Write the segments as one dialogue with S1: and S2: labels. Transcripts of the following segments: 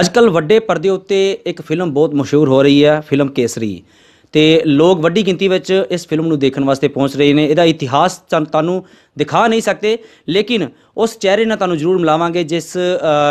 S1: ਅੱਜਕੱਲ ਵੱਡੇ ਪਰਦੇ ਉੱਤੇ ਇੱਕ ਫਿਲਮ ਬਹੁਤ ਮਸ਼ਹੂਰ ਹੋ ਰਹੀ ਹੈ, ਫਿਲਮ ਕੇਸਰੀ। ਤੇ ਲੋਕ ਵੱਡੀ ਗਿਣਤੀ ਵਿੱਚ ਇਸ ਫਿਲਮ ਨੂੰ ਦੇਖਣ ਵਾਸਤੇ ਪਹੁੰਚ ਰਹੇ ਨੇ। ਇਹਦਾ ਇਤਿਹਾਸ ਤੁਹਾਨੂੰ- ਤੁਹਾਨੂੰ ਦਿਖਾ ਨਹੀਂ ਸਕਦੇ ਲੇਕਿਨ ਉਸ ਚਿਹਰੇ ਨਾਲ ਤੁਹਾਨੂੰ ਜ਼ਰੂਰ ਮਿਲਾਵਾਂਗੇ ਜਿਸ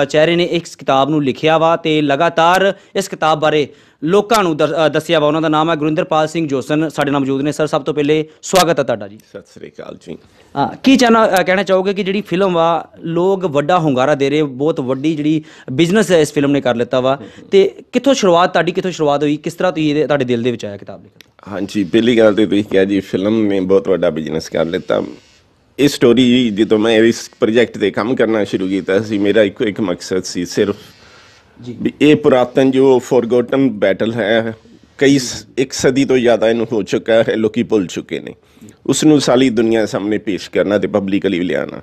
S1: ਚਿਹਰੇ ਨੇ ਇਸ ਕਿਤਾਬ ਨੂੰ ਲਿਖਿਆ ਵਾ ਤੇ ਲਗਾਤਾਰ ਇਸ ਕਿਤਾਬ ਬਾਰੇ ਲੋਕਾਂ ਨੂੰ ਦੱਸਿਆ ਵਾ। ਉਹਨਾਂ ਦਾ ਨਾਮ ਹੈ ਗੁਰਿੰਦਰਪਾਲ ਸਿੰਘ ਜੋਸਨ। ਸਾਡੇ ਨਾਲ ਮੌਜੂਦ ਨੇ। ਸਰ ਸਭ ਤੋਂ ਪਹਿਲੇ ਸਵਾਗਤ ਹੈ ਤੁਹਾਡਾ ਜੀ।
S2: ਸਤਿ ਸ੍ਰੀ ਅਕਾਲ ਜੀ।
S1: ਹਾਂ ਕੀ ਚਾਹਨਾ ਕਹਿਣਾ ਚਾਹੋਗੇ ਕਿ ਜਿਹੜੀ ਫਿਲਮ ਵਾ ਲੋਕ ਵੱਡਾ ਹੁੰਗਾਰਾ ਦੇ ਰਹੇ ਬਹੁਤ ਵੱਡੀ ਜਿਹੜੀ ਬਿਜ਼ਨਸ ਹੈ ਇਸ ਫਿਲਮ ਨੇ ਕਰ ਲਿੱਤਾ ਵਾ। ਤੇ ਕਿੱਥੋਂ ਸ਼ੁਰੂਆਤ ਤੁਹਾਡੀ ਕਿੱਥੋਂ ਸ਼ੁਰੂਆਤ ਹੋਈ? ਕਿਸ ਤਰ੍ਹਾਂ ਤੁਸੀਂ ਇਹਦੇ ਤੁਹਾਡੇ ਦਿਲ ਦੇ ਵਿੱਚ ਆਇਆ ਕਿਤਾਬ ਲਿਖਣ?
S2: ਹਾਂਜੀ ਪਹਿਲੀ ਗੱਲ ਤੇ ਤੁਸੀਂ ਕਿਹਾ ਜੀ ਫਿਲਮ ਨੇ ਬਹੁਤ ਵੱਡਾ ਬਿਜ਼ਨਸ ਕਰ ਲਿੱਤਾ। ਇਹ ਸਟੋਰੀ ਜਦੋਂ ਮੈਂ ਇਸ ਪ੍ਰੋਜੈਕਟ ਤੇ ਕੰਮ ਕਰਨਾ ਸ਼ੁਰੂ ਕੀਤਾ ਸੀ ਮੇਰਾ ਇੱਕੋ ਇੱਕ ਮਕਸਦ ਸੀ ਸਿਰਫ
S1: ਜੀ।
S2: ਇਹ ਪੁਰਾਤਨ ਜੋ ਫੋਰਗੋਟਨ ਬੈਟਲ ਹੈ ਕਈ ਸ- ਇੱਕ ਸਦੀ ਤੋਂ ਜ਼ਿਆਦਾ ਇਹਨੂੰ ਹੋ ਚੁੱਕਾ ਹੈ ਲੋਕੀ ਭੁੱਲ ਚੁੱਕੇ ਨੇ। ਉਸ ਨੂੰ ਸਾਰੀ ਦੁਨੀਆ ਸਾਹਮਣੇ ਪੇਸ਼ ਕਰਨਾ ਤੇ ਪਬਲਿਕਲੀ ਲਿਆਣਾ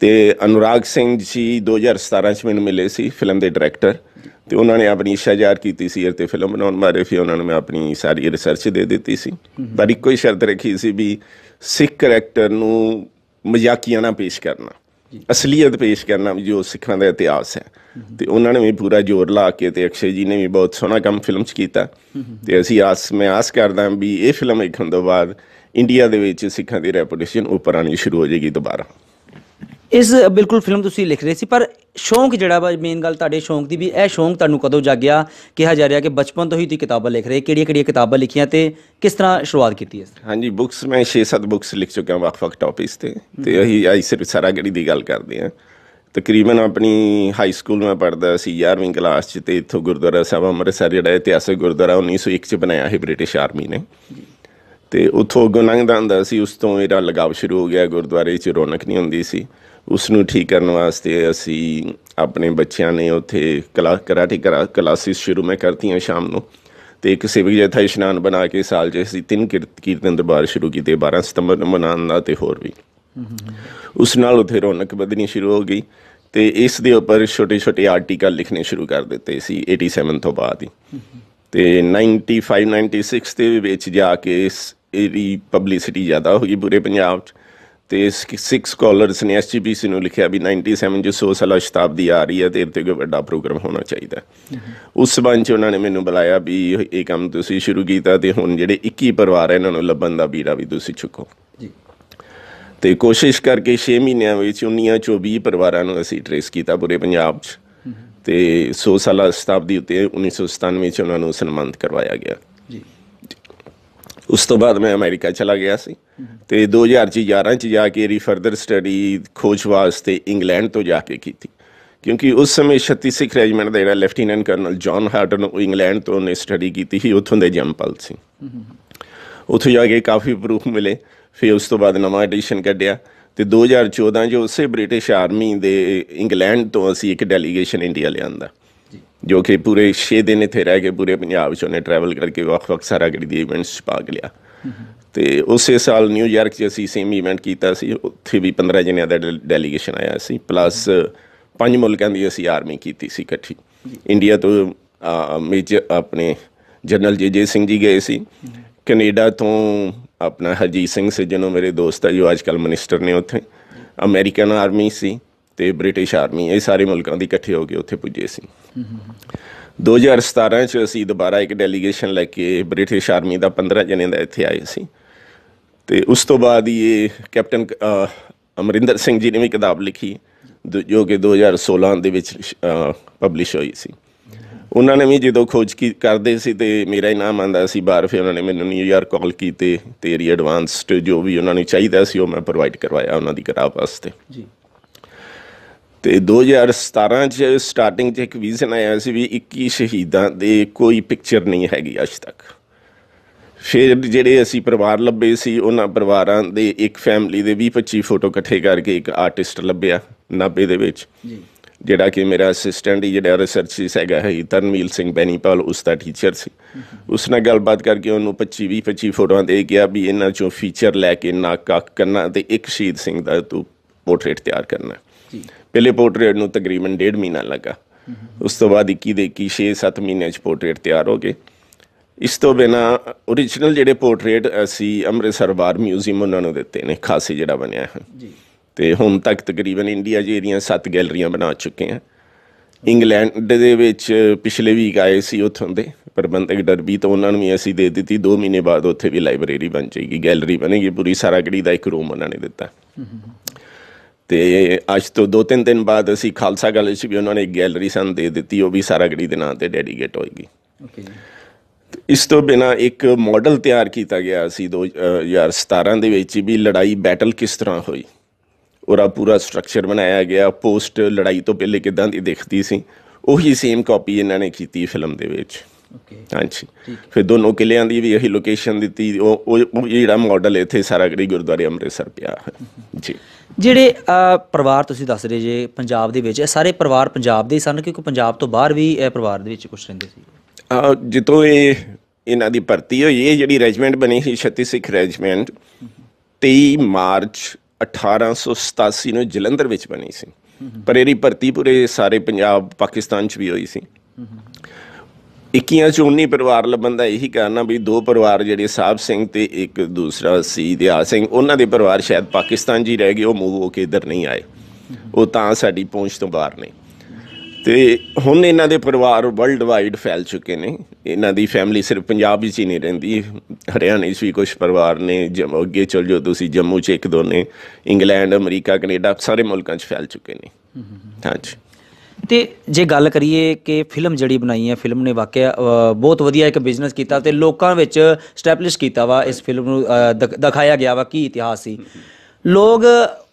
S2: ਤੇ ਅਨੁਰਾਗ ਸਿੰਘ ਜੀ 2017 ਚ ਮੈਨੂੰ ਮਿਲੇ ਸੀ ਫਿਲਮ ਦੇ ਡਾਇਰੈਕਟਰ ਤੇ ਉਹਨਾਂ ਨੇ ਆਪਣੀ ਇੱਛਾ ਜ਼ਾਹਰ ਕੀਤੀ ਸੀ ਤੇ ਫਿਲਮ ਬਣਾਉਣ ਬਾਰੇ ਫਿਰ ਉਹਨਾਂ ਨੂੰ ਮੈਂ ਆਪਣੀ ਸਾਰੀ ਰਿਸਰਚ ਦੇ ਦਿੱਤੀ ਸੀ। ਪਰ ਇੱਕੋ ਹੀ ਸ਼ਰਤ ਰੱਖੀ ਸੀ ਵੀ ਸਿੱਖ ਕਰੈਕਟਰ ਨੂੰ ਮਜ਼ਾਕੀਆ ਨਾ ਪੇਸ਼ ਕਰਨਾ ਅਸਲੀਅਤ ਪੇਸ਼ ਕਰਨਾ ਜੋ ਸਿੱਖਾਂ ਦਾ ਇਤਿਹਾਸ ਹੈ। ਤੇ ਉਹਨਾਂ ਨੇ ਵੀ ਪੂਰਾ ਜ਼ੋਰ ਲਾ ਕੇ ਤੇ ਅਕਸ਼ੇ ਜੀ ਨੇ ਵੀ ਬਹੁਤ ਸੋਹਣਾ ਕੰਮ ਫਿਲਮ 'ਚ ਕੀਤਾ। ਤੇ ਅਸੀਂ ਆਸ ਮੈਂ ਆਸ ਕਰਦਾ ਵੀ ਇਹ ਫਿਲਮ ਵੇਖਣ ਤੋਂ ਬਾਅਦ ਇੰਡੀਆ ਦੇ ਵਿੱਚ ਸਿੱਖਾਂ ਦੀ ਰੈਪੂਟੇਸ਼ਨ ਉੱਪਰ ਆਣੀ ਸ਼ੁਰੂ ਹੋ ਜਾਏਗੀ ਦੁਬਾਰਾ।
S1: ਇਸ ਬਿਲਕੁਲ ਫਿਲਮ ਤੁਸੀਂ ਲਿਖ ਰਹੇ ਸੀ ਪਰ ਸ਼ੌਂਕ ਜਿਹੜਾ ਵਾ ਮੇਨ ਗੱਲ ਤੁਹਾਡੇ ਸ਼ੌਂਕ ਦੀ ਵੀ ਇਹ ਸ਼ੌਂਕ ਤੁਹਾਨੂੰ ਕਦੋਂ ਜਾਗਿਆ? ਕਿਹਾ ਜਾ ਰਿਹਾ ਕਿ ਬਚਪਨ ਤੋਂ ਹੀ ਤੁਸੀਂ ਕਿਤਾਬਾਂ ਲਿਖ ਰਹੇ ਕਿਹੜੀਆਂ ਕਿਹੜੀਆਂ ਕਿਤਾਬਾਂ ਲਿਖੀਆਂ ਤੇ ਕਿਸ ਤਰ੍ਹਾਂ ਸ਼ੁਰੂਆਤ ਕੀਤੀ ਇਸ
S2: ਹਾਂਜੀ ਬੁੱਕਸ ਮੈਂ 6-7 ਬੁੱਕਸ ਲਿਖ ਚੁੱਕਿਆ ਵੱਖ-ਵੱਖ ਟੌਪਿਕਸ ਤੇ। ਤੇ ਅਸੀਂ ਆਈ ਸਿਰਫ ਸਾਰਾਗੜੀ ਦੀ ਗੱਲ ਕਰਦੇ ਹਾਂ ਤਕਰੀਬਨ ਆਪਣੀ ਹਾਈ ਸਕੂਲ ਮੈਂ ਪੜ੍ਹਦਾ ਸੀ 11ਵੀਂ ਕਲਾਸ 'ਚ ਤੇ ਇੱਥੋਂ ਗੁਰਦੁਆਰਾ ਸਾਹਿਬ ਅੰਮ੍ਰਿਤਸਰ ਜਿਹੜਾ ਇਤਿਹਾਸਕ ਗੁਰਦੁਆਰਾ 1901 'ਚ ਬਣਾਇਆ ਸੀ ਬ੍ਰਿਟਿਸ਼ ਆਰਮੀ ਨੇ। ਤੇ ਉੱਥੋਂ ਅੱਗੋਂ ਲੰਘਦਾ ਹੁੰਦਾ ਸੀ ਉਸ ਤੋਂ ਮੇਰਾ ਲਗਾਵ ਸ਼ੁਰੂ ਹੋ ਗਿਆ ਗੁਰਦੁਆਰੇ 'ਚ ਰੌਣਕ ਨਹੀਂ ਹੁੰਦੀ ਸੀ। ਉਸ ਨੂੰ ਠੀਕ ਕਰਨ ਵਾਸਤੇ ਅਸੀਂ ਆਪਣੇ ਬੱਚਿਆਂ ਨੇ ਉੱਥੇ ਕਲਾ, ਕਰਾਟੇ ਕਰਾ, ਕਲਾਸਿਸ ਸ਼ੁਰੂ ਮੈਂ ਕਰਤੀਆਂ ਸ਼ਾਮ ਨੂੰ। ਤੇ ਇੱਕ ਸਿਵਕ ਜਥਾ ਇਸ਼ਨਾਨ ਬਣਾ ਕੇ ਸਾਲ 'ਚ ਅਸੀਂ ਤਿੰਨ ਕੀਰਤ- ਕੀਰਤਨ ਦਰਬਾਰ ਸ਼ੁਰੂ ਕੀਤੇ 12 ਸਤੰਬਰ ਨੂੰ ਮਨਾਉਣ ਦਾ ਤੇ ਹੋਰ ਵੀ। ਉਸ ਨਾਲ ਉੱਥੇ ਰੌਣਕ ਵਧਣੀ ਸ਼ੁਰੂ ਹੋ ਗਈ ਤੇ ਇਸ ਦੇ ਉੱਪਰ ਛੋਟੇ ਛੋਟੇ ਆਰਟੀਕਲ ਲਿਖਣੇ ਸ਼ੁਰੂ ਕਰ ਦਿੱਤੇ ਸੀ 87 ਤੋਂ ਬਾਅਦ ਹੀ। ਤੇ 95 96 ਦੇ ਵਿੱਚ ਜਾ ਕੇ ਇਸ, ਇਹਦੀ ਪਬਲਿਸਿਟੀ ਜ਼ਿਆਦਾ ਹੋ ਗਈ ਪੂਰੇ ਪੰਜਾਬ 'ਚ। ਤੇ ਸਿਕਸ ਸਕਾਲਰਸ ਨੇ ਐਸਜੀਪੀਸੀ ਨੂੰ ਲਿਖਿਆ ਵੀ 97 ਚ 100 ਸਾਲਾ ਸ਼ਤਾਬਦੀ ਆ ਰਹੀ ਹੈ ਤੇ ਇੱਥੇ ਕੋਈ ਵੱਡਾ ਪ੍ਰੋਗਰਾਮ ਹੋਣਾ ਚਾਹੀਦਾ। ਉਸ ਸਬੰਧ ਚ ਉਹਨਾਂ ਨੇ ਮੈਨੂੰ ਬੁਲਾਇਆ ਵੀ ਇਹ ਕੰਮ ਤੁਸੀਂ ਸ਼ੁਰੂ ਕੀਤਾ ਤੇ ਹੁਣ ਜਿਹੜੇ 21 ਪਰਿਵਾਰ ਹੈ ਇਹਨਾਂ ਨੂੰ ਲੱਭਣ ਦਾ ਬੀੜਾ ਵੀ ਤੁਸੀਂ ਚੁੱਕੋ।
S1: ਜੀ।
S2: ਤੇ ਕੋਸ਼ਿਸ਼ ਕਰਕੇ 6 ਮਹੀਨਿਆਂ ਵਿੱਚ 19 ਚੋਂ 20 ਪਰਿਵਾਰਾਂ ਨੂੰ ਅਸੀਂ ਟ੍ਰੇਸ ਕੀਤਾ ਪੂਰੇ ਪੰਜਾਬ 'ਚ। ਤੇ 100 ਸਾਲਾ ਸ਼ਤਾਬਦੀ ਉੱਤੇ 1997 ਚ ਉਹਨਾਂ ਨੂੰ ਸਨਮਾਨਿਤ ਕਰਵਾਇਆ ਗਿਆ।
S1: ਜੀ।
S2: ਉਸ ਤੋਂ ਬਾਅਦ ਮੈਂ ਅਮਰੀਕਾ ਚਲਾ ਗਿਆ ਸੀ। ਤੇ 2011 ਚ ਜਾ ਕੇ ਰੀ ਫਰਦਰ ਸਟੱਡੀ ਖੋਜ ਵਾਸਤੇ ਇੰਗਲੈਂਡ ਤੋਂ ਜਾ ਕੇ ਕੀਤੀ। ਕਿਉਂਕਿ ਉਸ ਸਮੇਂ 36 ਸਿੱਖ ਰੈਜੀਮੈਂਟ ਦਾ ਜਿਹੜਾ ਲੈਫਟੀਨੈਂਟ ਕਰਨਲ ਜੌਨ ਹਾਰਟਨ ਉਹ ਇੰਗਲੈਂਡ ਤੋਂ ਨੇ ਸਟੱਡੀ ਕੀਤੀ ਸੀ ਉੱਥੋਂ ਦੇ ਜੰਪਲ ਸੀ। ਉੱਥੇ ਜਾ ਕੇ ਕਾਫੀ ਪ੍ਰੂਫ ਮਿਲੇ ਫਿਰ ਉਸ ਤੋਂ ਬਾਅਦ ਨਵਾਂ ਐਡੀਸ਼ਨ ਕੱਢਿਆ। ਤੇ 2014 ਚ ਉਸੇ ਬ੍ਰਿਟਿਸ਼ ਆਰਮੀ ਦੇ ਇੰਗਲੈਂਡ ਤੋਂ ਅਸੀਂ ਇੱਕ ਡੈਲੀਗੇਸ਼ਨ ਇੰਡੀਆ ਲਿਆਂਦਾ। ਜੋ। ਕਿ ਪੂਰੇ 6 ਦਿਨ ਇੱਥੇ ਰਹਿ ਕੇ ਪੂਰੇ ਪੰਜਾਬ 'ਚ ਉਹਨੇ ਟਰੈਵਲ ਕਰਕੇ ਵੱਖ-ਵੱਖ ਸਾਰਾਗੜੀ ਦੇ ਇਵੈਂਟਸ 'ਚ ਭਾਗ ਲਿਆ। ਤੇ ਉਸੇ ਸਾਲ ਨਿਊਯਾਰਕ 'ਚ ਅਸੀਂ ਸੇਮ ਇਵੈਂਟ ਕੀਤਾ ਸੀ, ਉੱਥੇ ਵੀ 15 ਜਣਿਆਂ ਦਾ ਡੈਲੀਗੇਸ਼ਨ ਆਇਆ ਸੀ ਪਲੱਸ ਪੰਜ ਮੁਲਕਾਂ ਦੀ ਅਸੀਂ ਆਰਮੀ ਕੀਤੀ ਸੀ ਇਕੱਠੀ। ਇੰਡੀਆ ਤੋਂ ਮੇਜਰ ਆਪਣੇ ਜਨਰਲ ਜੇ ਜੇ ਸਿੰਘ ਜੀ ਗਏ ਸੀ। ਕੈਨੇਡਾ ਤੋਂ ਆਪਣਾ ਹਰਜੀਤ ਸਿੰਘ ਸੱਜਣੋ ਮੇਰੇ ਦੋਸਤ ਹੈ ਜੋ ਅੱਜਕੱਲ ਮਿਨਿਸਟਰ ਨੇ ਉੱਥੇ। ਅਮਰੀਕਨ ਆਰਮੀ ਸੀ ਤੇ ਬ੍ਰਿਟਿਸ਼ ਆਰਮੀ ਇਹ ਸਾਰੇ ਮੁਲਕਾਂ ਦੀ ਇਕੱਠੇ ਹੋ ਕੇ ਉੱਥੇ ਪੁੱਜੇ ਸੀ। 2017 ਚ ਅਸੀਂ ਦੁਬਾਰਾ ਇੱਕ ਡੈਲੀਗੇਸ਼ਨ ਲੈ ਕੇ ਬ੍ਰਿਟਿਸ਼ ਆਰਮੀ ਦਾ 15 ਜਣੇ ਦਾ ਇੱਥੇ ਆਏ ਸੀ। ਤੇ ਉਸ ਤੋਂ ਬਾਅਦ ਹੀ ਇਹ ਕੈਪਟਨ ਅਮਰਿੰਦਰ ਸਿੰਘ ਜੀ ਨੇ ਵੀ ਕਿਤਾਬ ਲਿਖੀ, ਦ- ਜੋ ਕਿ 2016 ਦੇ ਵਿੱਚ ਪਬਲਿਸ਼ ਹੋਈ ਸੀ। ਉਹਨਾਂ ਨੇ ਵੀ ਜਦੋਂ ਖੋਜ ਕੀ, ਕਰਦੇ ਸੀ ਤੇ ਮੇਰਾ ਹੀ ਨਾਮ ਆਂਦਾ ਸੀ ਬਾਹਰ, ਫਿਰ ਉਹਨਾਂ ਨੇ ਮੈਨੂੰ ਨਿਊਯਾਰਕ ਕਾਲ ਕੀਤੇ, ਤੇਰੀ ਐਡਵਾਂਸਡ ਜੋ ਵੀ ਉਹਨਾਂ ਨੂੰ ਚਾਹੀਦਾ ਸੀ ਉਹ ਮੈਂ ਪ੍ਰੋਵਾਈਡ ਕਰਵਾਇਆ ਉਹਨਾਂ ਦੀ ਕਿਤਾਬ ਵਾਸਤੇ।
S1: ਜੀ।
S2: ਤੇ 2017 ਚ ਸਟਾਰਟਿੰਗ ਚ ਇੱਕ ਵਿਜ਼ਨ ਆਇਆ ਸੀ ਵੀ 21 ਸ਼ਹੀਦਾਂ ਦੇ ਕੋਈ ਪਿਕਚਰ ਨਹੀਂ ਹੈਗੀ ਅੱਜ ਤੱਕ। ਫਿਰ ਜਿਹੜੇ ਅਸੀਂ ਪਰਿਵਾਰ ਲੱਭੇ ਸੀ ਉਹਨਾਂ ਪਰਿਵਾਰਾਂ ਦੇ ਇੱਕ ਫੈਮਿਲੀ ਦੇ 20 25 ਫੋਟੋ ਇਕੱਠੇ ਕਰਕੇ ਇੱਕ ਆਰਟਿਸਟ ਲੱਭਿਆ ਨਾਭੇ ਦੇ ਵਿੱਚ।
S1: ਜੀ।
S2: ਜਿਹੜਾ ਕਿ ਮੇਰਾ ਅਸਿਸਟੈਂਟ ਹੀ ਜਿਹੜਾ ਰਿਸਰਚਿਸ ਹੈਗਾ ਹੈ ਤਰਨਵੀਲ ਸਿੰਘ ਬੈਨੀਪਾਲ ਉਸ ਦਾ ਟੀਚਰ ਸੀ। ਉਸ ਨਾਲ ਗੱਲਬਾਤ ਕਰਕੇ ਉਹਨੂੰ 25 20 25 ਫੋਟੋਆਂ ਦੇ ਗਿਆ ਵੀ ਇਹਨਾਂ ਚੋਂ ਫੀਚਰ ਲੈ ਕੇ ਨੱਕ ਅੱਖ ਕੰਨਾਂ ਤੇ ਇੱਕ ਸ਼ਹੀਦ ਸਿੰਘ ਦਾ ਤੂੰ ਪੋਰਟਰੇਟ ਤਿਆਰ ਕਰਨਾ।
S1: ਜੀ।
S2: ਪਹਿਲੇ ਪੋਰਟਰੇਟ ਨੂੰ ਤਕਰੀਬਨ ਡੇਢ ਮਹੀਨਾ ਲੱਗਾ। ਉਸ ਤੋਂ ਬਾਅਦ 21 ਦੇ 21 6-7 ਮਹੀਨਿਆਂ 'ਚ ਪੋਰਟਰੇਟ ਤਿਆਰ ਹੋ ਗਏ। ਇਸ ਤੋਂ ਬਿਨਾ origignal ਜਿਹੜੇ ਪੋਰਟਰੇਟ ਅਸੀਂ ਅੰਮ੍ਰਿਤਸਰ ਵਾਰ ਮਿਊਜ਼ੀਅਮ ਉਹਨਾਂ ਨੂੰ ਦਿੱਤੇ ਨੇ ਖਾਸੀ ਜਿਹੜਾ ਬਣਿਆ ਹੈ।
S1: ਜੀ।
S2: ਤੇ ਹੁਣ ਤੱਕ ਤਕਰੀਬਨ ਇੰਡੀਆ 'ਚ ਇਹਦੀਆਂ 7 ਗੈਲਰੀਆਂ ਬਣਾ ਚੁੱਕੇ ਹਾਂ। ਇੰਗਲੈਂਡ ਦੇ ਵਿੱਚ ਪਿਛਲੇ ਵੀਕ ਆਏ ਸੀ ਉੱਥੋਂ ਦੇ ਪ੍ਰਬੰਧਕ ਡਰਬੀ ਤੋਂ ਉਹਨਾਂ ਨੂੰ ਵੀ ਅਸੀਂ ਦੇ ਦਿੱਤੀ। 2 ਮਹੀਨੇ ਬਾਅਦ ਉੱਥੇ ਵੀ ਲਾਇਬ੍ਰੇਰੀ ਬਣ ਜਾਏਗੀ ਗੈਲਰੀ ਬਣੇਗੀ ਪੂਰੀ ਸਾਰਾਗੜੀ ਦਾ ਇੱਕ ਰੂਮ ਉਹਨਾਂ ਨੇ ਦਿੱਤਾ। ਤੇ ਅੱਜ ਤੋਂ 2-3 ਦਿਨ ਬਾਅਦ ਅਸੀਂ ਖਾਲਸਾ ਕਾਲਜ 'ਚ ਵੀ ਉਹਨਾਂ ਨੇ ਇੱਕ ਗੈਲਰੀ ਸਾਨੂੰ ਦੇ ਦਿੱਤੀ ਉਹ ਵੀ ਸਾਰਾਗੜੀ ਦੇ ਨਾਂ ਤੇ ਡੈਡੀਕੇਟ ਹੋਏਗੀ।
S1: ਓਕੇ
S2: ਇਸ ਤੋਂ ਬਿਨਾ ਇੱਕ ਮਾਡਲ ਤਿਆਰ ਕੀਤਾ ਗਿਆ ਸੀ 2017 ਦੇ ਵਿੱਚ ਵੀ ਲੜਾਈ ਬੈਟਲ ਕਿਸ ਤਰ੍ਹਾਂ ਹੋਈ? ਉਹਦਾ ਪੂਰਾ ਸਟਰਕਚਰ ਬਣਾਇਆ ਗਿਆ ਪੋਸਟ ਲੜਾਈ ਤੋਂ ਪਹਿਲੇ ਕਿਦਾਂ ਦੀ ਦਿਖਦੀ ਸੀ? ਉਹੀ ਸੇਮ ਕਾਪੀ ਇਹਨਾਂ ਨੇ ਕੀਤੀ ਫਿਲਮ ਦੇ ਵਿੱਚ।
S1: ਓਕੇ
S2: ਹਾਂਜੀ। ਫਿਰ ਦੋਨੋਂ ਕਿਲਿਆਂ ਦੀ ਵੀ ਇਹੀ ਲੋਕੇਸ਼ਨ ਦਿੱਤੀ। ਉਹ ਉਹ ਜਿਹੜਾ ਮਾਡਲ ਇੱਥੇ ਸਾਰਾਗੜੀ ਗੁਰਦੁਆਰੇ ਅੰਮ੍ਰਿਤਸਰ ਪਿਆ ਹੈ ਜੀ।
S1: ਜਿਹੜੇ ਪਰਿਵਾਰ ਤੁਸੀਂ ਦੱਸ ਰਹੇ ਜੇ ਪੰਜਾਬ ਦੇ ਵਿੱਚ ਇਹ ਸਾਰੇ ਪਰਿਵਾਰ ਪੰਜਾਬ ਦੇ ਹੀ ਸਨ ਕਿਉਂਕਿ ਪੰਜਾਬ ਤੋਂ ਬਾਹਰ ਵੀ ਇਹ ਪਰਿਵਾਰ ਦੇ ਵਿੱਚ ਕੁਝ ਰਹਿੰਦੇ ਸੀ?
S2: ਜਿੱਦੋਂ ਇਹ ਇਹਨਾਂ ਦੀ ਭਰਤੀ ਹੋਈ ਇਹ ਜਿਹੜੀ ਰੈਜੀਮੈਂਟ ਬਣੀ ਸੀ 36 ਸਿੱਖ ਰੈਜੀਮੈਂਟ 23 ਮਾਰਚ 1887 ਨੂੰ ਜਲੰਧਰ ਵਿੱਚ ਬਣੀ ਸੀ। ਪਰ ਇਹਦੀ ਭਰਤੀ ਪੂਰੇ ਸਾਰੇ ਪੰਜਾਬ ਪਾਕਿਸਤਾਨ 'ਚ ਵੀ ਹੋਈ ਸੀ। 21 ਚੋਂ 19 ਪਰਿਵਾਰ ਲੱਭਣ ਦਾ ਇਹੀ ਕਾਰਨ ਆ ਵੀ ਦੋ ਪਰਿਵਾਰ ਜਿਹੜੇ ਸਾਹਿਬ ਸਿੰਘ ਤੇ ਇੱਕ ਦੂਸਰਾ ਸੀ ਦਿਆ ਸਿੰਘ, ਉਹਨਾਂ ਦੇ ਪਰਿਵਾਰ ਸ਼ਾਇਦ ਪਾਕਿਸਤਾਨ 'ਚ ਹੀ ਰਹਿ ਗਏ, ਉਹ ਮੂਵ ਹੋ ਕੇ ਇੱਧਰ ਨਹੀਂ ਆਏ। ਉਹ ਤਾਂ ਸਾਡੀ ਪਹੁੰਚ ਤੋਂ ਬਾਹਰ ਨੇ। ਤੇ ਹੁਣ ਇਹਨਾਂ ਦੇ ਪਰਿਵਾਰ ਵਰਲਡ ਵਾਈਡ ਫੈਲ ਚੁੱਕੇ ਨੇ। ਇਹਨਾਂ ਦੀ ਫੈਮਿਲੀ ਸਿਰਫ ਪੰਜਾਬ ਵਿੱਚ ਹੀ ਨਹੀਂ ਰਹਿੰਦੀ, ਹਰਿਆਣੇ 'ਚ ਵੀ ਕੁਝ ਪਰਿਵਾਰ ਨੇ, ਜਮ ਅੱਗੇ ਚਲ ਜਾਓ ਤੁਸੀਂ, ਜੰਮੂ 'ਚ ਇੱਕ ਦੋ ਨੇ, ਇੰਗਲੈਂਡ, ਅਮਰੀਕਾ, ਕੈਨੇਡਾ, ਸਾਰੇ ਮੁਲਕਾਂ 'ਚ ਫੈਲ ਚੁੱਕੇ ਨੇ। ਹਾਂਜੀ।
S1: ਤੇ ਜੇ ਗੱਲ ਕਰੀਏ ਕਿ ਫਿਲਮ ਜਿਹੜੀ ਬਣਾਈ ਹੈ ਫਿਲਮ ਨੇ ਵਾਕਿਆ ਬਹੁਤ ਵਧੀਆ ਇੱਕ ਬਿਜ਼ਨਸ ਕੀਤਾ ਤੇ ਲੋਕਾਂ ਵਿੱਚ ਸਟੈਬਲਿਸ਼ ਕੀਤਾ ਵਾ ਇਸ ਫਿਲਮ ਨੂੰ ਦਿਖਾਇਆ ਗਿਆ ਵਾ ਕੀ ਇਤਿਹਾਸ ਸੀ। ਲੋਕ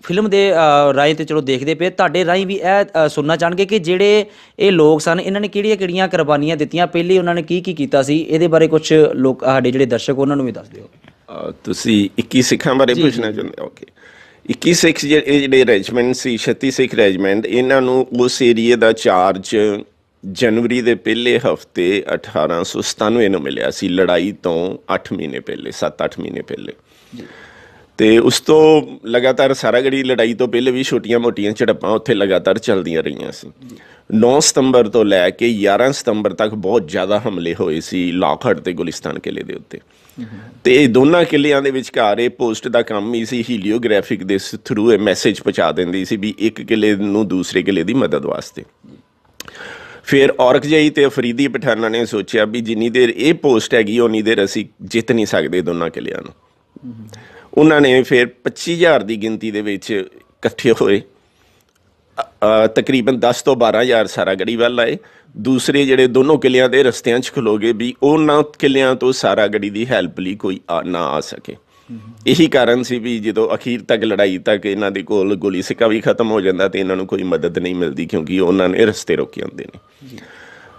S1: ਫਿਲਮ ਦੇ ਰਾਹੀਂ ਤੇ ਚਲੋ ਦੇਖਦੇ ਪਏ ਤੁਹਾਡੇ ਰਾਹੀਂ ਵੀ ਇਹ ਸੁਣਨਾ ਚਾਹਣਗੇ ਕਿ ਜਿਹੜੇ ਇਹ ਲੋਕ ਸਨ ਇਹਨਾਂ ਨੇ ਕਿਹੜੀਆਂ ਕਿਹੜੀਆਂ ਕੁਰਬਾਨੀਆਂ ਦਿੱਤੀਆਂ? ਪਹਿਲੇ ਉਹਨਾਂ ਨੇ ਕੀ ਕੀ ਕੀਤਾ ਸੀ? ਇਹਦੇ ਬਾਰੇ ਕੁਝ ਲੋਕ ਸਾਡੇ ਜਿਹੜੇ ਦਰਸ਼ਕ ਉਹਨਾਂ ਨੂੰ ਵੀ ਦੱਸ ਦਿਓ।
S2: ਤੁਸੀਂ 21 ਸਿੱਖਾਂ ਬਾਰੇ ਪੁੱਛਣਾ ਚਾਹੁੰਦੇ ਹੋ? ਓਕੇ 21 ਸਿੱਖ ਜਿਹੜੇ ਇਹ ਜਿਹੜੇ ਰੈਜੀਮੈਂਟ ਸੀ 36 ਸਿੱਖ ਰੈਜੀਮੈਂਟ, ਇਹਨਾਂ ਨੂੰ ਉਸ ਏਰੀਏ ਦਾ ਚਾਰਜ ਜਨਵਰੀ ਦੇ ਪਹਿਲੇ ਹਫ਼ਤੇ 1897 ਨੂੰ ਮਿਲਿਆ ਸੀ, ਲੜਾਈ ਤੋਂ 8 ਮਹੀਨੇ ਪਹਿਲੇ 7-8 ਮਹੀਨੇ ਪਹਿਲੇ। ਤੇ ਉਸ ਤੋਂ ਲਗਾਤਾਰ ਸਾਰਾਗੜੀ ਲੜਾਈ ਤੋਂ ਪਹਿਲੇ ਵੀ ਛੋਟੀਆਂ-ਮੋਟੀਆਂ ਝੜਪਾਂ ਉੱਥੇ ਲਗਾਤਾਰ ਚੱਲਦੀਆਂ ਰਹੀਆਂ ਸੀ। 9 ਸਤੰਬਰ ਤੋਂ ਲੈ ਕੇ 11 ਸਤੰਬਰ ਤੱਕ ਬਹੁਤ ਜ਼ਿਆਦਾ ਹਮਲੇ ਹੋਏ ਸੀ ਲਾਖੜ ਤੇ ਗੁਲਿਸਤਾਨ ਕਿਲੇ ਦੇ ਉੱਤੇ। ਤੇ ਇਹ ਦੋਨਾਂ ਕਿਲਿਆਂ ਦੇ ਵਿਚਕਾਰ ਇਹ ਪੋਸਟ ਦਾ ਕੰਮ ਹੀ ਸੀ, ਹੀਲੀਓਗ੍ਰਾਫਿਕ ਦੇ ਥਰੂ ਇਹ ਮੈਸੇਜ ਪਹੁੰਚਾ ਦਿੰਦੀ ਸੀ ਵੀ ਇੱਕ ਕਿਲੇ ਨੂੰ ਦੂਸਰੇ ਕਿਲੇ ਦੀ ਮਦਦ ਵਾਸਤੇ। ਫਿਰ ਔਰਕਜਈ ਤੇ ਅਫਰੀਦੀ ਪਠਾਨਾਂ ਨੇ ਸੋਚਿਆ ਵੀ ਜਿੰਨੀ ਦੇਰ ਇਹ ਪੋਸਟ ਹੈਗੀ ਉਨੀ ਦੇਰ ਅਸੀਂ ਜਿੱਤ ਨਹੀਂ ਸਕਦੇ ਦੋਨਾਂ ਕਿਲਿਆਂ ਨੂੰ। ਉਹਨਾਂ ਨੇ ਫਿਰ 25000 ਦੀ ਗਿਣਤੀ ਦੇ ਵਿੱਚ ਇਕੱਠੇ ਹੋਏ। ਤਕਰੀਬਨ 10 ਤੋਂ 12000 ਸਾਰਾਗੜੀ ਵੱਲ ਆਏ। ਦੂਸਰੇ ਜਿਹੜੇ ਦੋਨੋਂ ਕਿਲਿਆਂ ਦੇ ਰਸਤਿਆਂ 'ਚ ਖਲੋਗੇ ਵੀ ਉਹਨਾਂ ਕਿਲਿਆਂ ਤੋਂ ਸਾਰਾਗੜੀ ਦੀ ਹੈਲਪ ਲਈ ਕੋਈ ਆ- ਨਾ ਆ ਸਕੇ। ਇਹੀ ਕਾਰਨ ਸੀ ਵੀ ਜਦੋਂ ਅਖੀਰ ਤੱਕ ਲੜਾਈ ਤੱਕ ਇਹਨਾਂ ਦੇ ਕੋਲ ਗੋਲੀ ਸਿੱਕਾ ਵੀ ਖਤਮ ਹੋ ਜਾਂਦਾ ਤੇ ਇਹਨਾਂ ਨੂੰ ਕੋਈ ਮਦਦ ਨਹੀਂ ਮਿਲਦੀ ਕਿਉਂਕਿ ਉਹਨਾਂ ਨੇ ਰਸਤੇ ਰੋਕੇ ਹੁੰਦੇ ਨੇ।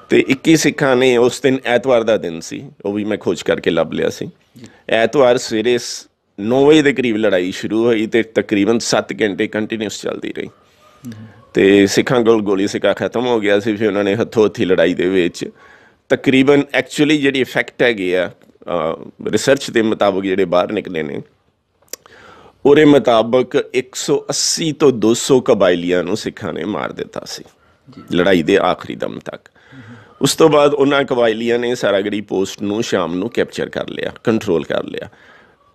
S2: ਤੇ 21 ਸਿੱਖਾਂ ਨੇ ਉਸ ਦਿਨ ਐਤਵਾਰ ਦਾ ਦਿਨ ਸੀ ਉਹ ਵੀ ਮੈਂ ਖੋਜ ਕਰਕੇ ਲੱਭ ਲਿਆ ਸੀ। ਐਤਵਾਰ ਸਵੇਰੇ 9 ਵਜੇ ਦੇ ਕਰੀਬ ਲੜਾਈ ਸ਼ੁਰੂ ਹੋਈ ਤੇ ਤਕਰੀਬਨ 7 ਘੰਟੇ ਕੰਟੀਨਿਊਸ ਚੱਲਦੀ ਰਹੀ। ਤੇ ਸਿੱਖਾਂ ਕੋਲ ਗੋਲੀ ਸਿੱਕਾ ਖਤਮ ਹੋ ਗਿਆ ਸੀ ਫਿਰ ਉਹਨਾਂ ਨੇ ਹੱਥੋਂ ਹੱਥੀ ਲੜਾਈ ਦੇ ਵਿੱਚ ਤਕਰੀਬਨ ਐਕਚੁਅਲੀ ਜਿਹੜੀ ਇਫੈਕਟ ਹੈਗੇ ਆ ਰਿਸਰਚ ਦੇ ਮੁਤਾਬਕ ਜਿਹੜੇ ਬਾਹਰ ਨਿਕਲੇ ਨੇ ਉਹਦੇ ਮੁਤਾਬਕ 180 ਤੋਂ 200 ਕਬਾਇਲੀਆਂ ਨੂੰ ਸਿੱਖਾਂ ਨੇ ਮਾਰ ਦਿੱਤਾ ਸੀ ਲੜਾਈ ਦੇ ਆਖਰੀ ਦਮ ਤੱਕ। ਉਸ ਤੋਂ ਬਾਅਦ ਉਹਨਾਂ ਕਬਾਇਲੀਆਂ ਨੇ ਸਾਰਾਗੜੀ ਪੋਸਟ ਨੂੰ ਸ਼ਾਮ ਨੂੰ ਕੈਪਚਰ ਕਰ ਲਿਆ ਕੰਟਰੋਲ ਕਰ ਲਿਆ।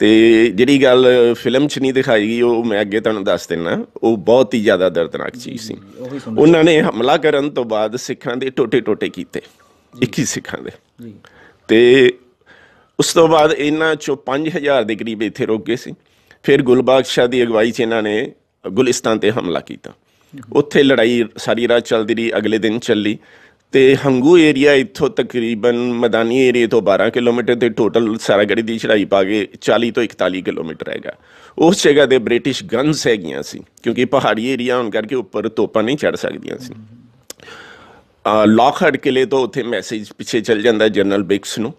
S2: ਤੇ ਜਿਹੜੀ ਗੱਲ ਫਿਲਮ 'ਚ ਨਹੀਂ ਦਿਖਾਈ ਗਈ ਉਹ ਮੈਂ ਅੱਗੇ ਤੁਹਾਨੂੰ ਦੱਸ ਦਿੰਨਾ ਉਹ ਬਹੁਤ ਹੀ ਜ਼ਿਆਦਾ ਦਰਦਨਾਕ ਚੀਜ਼ ਸੀ। ਉਹਨਾਂ ਨੇ ਹਮਲਾ ਕਰਨ ਤੋਂ ਬਾਅਦ ਸਿੱਖਾਂ ਦੇ ਟੋਟੇ-ਟੋਟੇ ਕੀਤੇ 21 ਸਿੱਖਾਂ ਦੇ। ਤੇ ਉਸ ਤੋਂ ਬਾਅਦ ਇਹਨਾਂ ਚੋਂ 5000 ਦੇ ਕਰੀਬ ਇੱਥੇ ਰੁਕ ਗਏ ਸੀ। ਫਿਰ ਗੁਲਬਾਗ ਸ਼ਾਹ ਦੀ ਅਗਵਾਈ 'ਚ ਇਹਨਾਂ ਨੇ ਗੁਲਿਸਤਾਨ ਤੇ ਹਮਲਾ ਕੀਤਾ। ਉੱਥੇ ਲੜਾਈ ਸਾਰੀ ਰਾਤ ਚੱਲਦੀ ਰਹੀ ਅਗਲੇ ਦਿਨ ਚੱਲੀ। ਤੇ ਹੰਗੂ ਏਰੀਆ ਇੱਥੋਂ ਤਕਰੀਬਨ ਮੈਦਾਨੀ ਏਰੀਆ ਤੋਂ 12 ਕਿਲੋਮੀਟਰ ਤੇ ਟੋਟਲ ਸਾਰਾਗੜੀ ਦੀ ਚੜਾਈ ਪਾ ਕੇ 40 ਤੋਂ 41 ਕਿਲੋਮੀਟਰ ਹੈਗਾ। ਉਸ ਜਗ੍ਹਾ ਤੇ ਬ੍ਰਿਟਿਸ਼ ਗਨਸ ਹੈਗੀਆਂ ਸੀ, ਕਿਉਂਕਿ ਪਹਾੜੀ ਏਰੀਆ ਹੋਣ ਕਰਕੇ ਉੱਪਰ ਤੋਪਾਂ ਨਹੀਂ ਚੜ ਸਕਦੀਆਂ ਸੀ। ਲੌਕਹਰਡ ਕਿਲੇ ਤੋਂ ਉੱਥੇ ਮੈਸੇਜ ਪਿੱਛੇ ਚੱਲ ਜਾਂਦਾ ਜਨਰਲ ਬਿਕਸ ਨੂੰ।